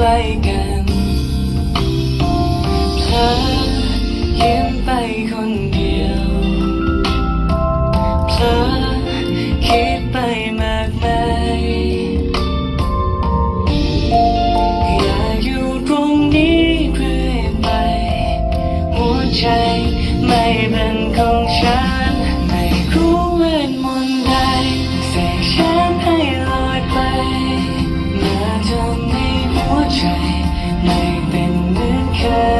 ใกล้กันเธอยิ้มไปคนเดียวเธอคิดไปมากมายอยากอยู่ตรงนี้เพื่อยไปหัวใจ care.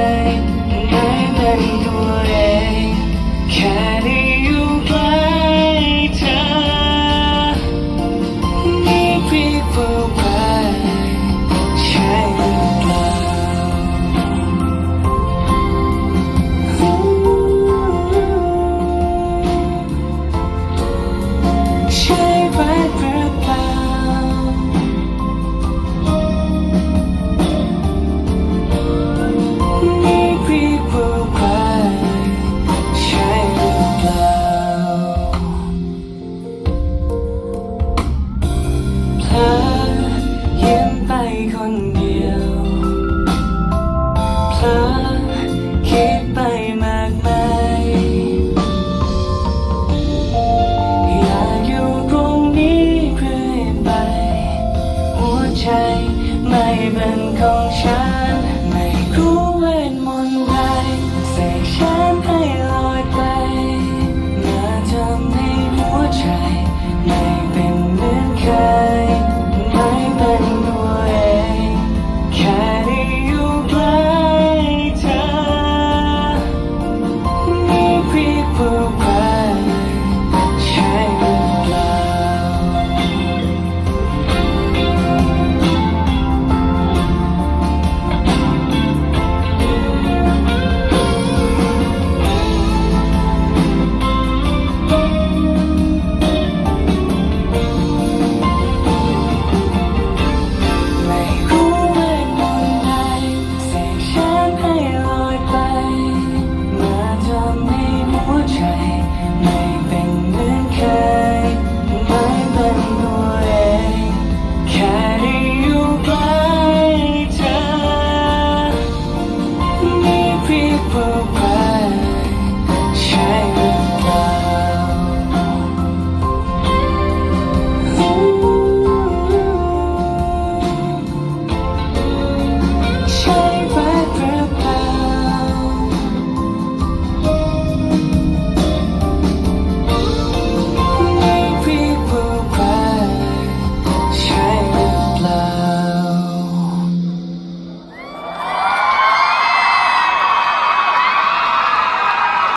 เป็นของฉัน ไม่รู้เวทมนต์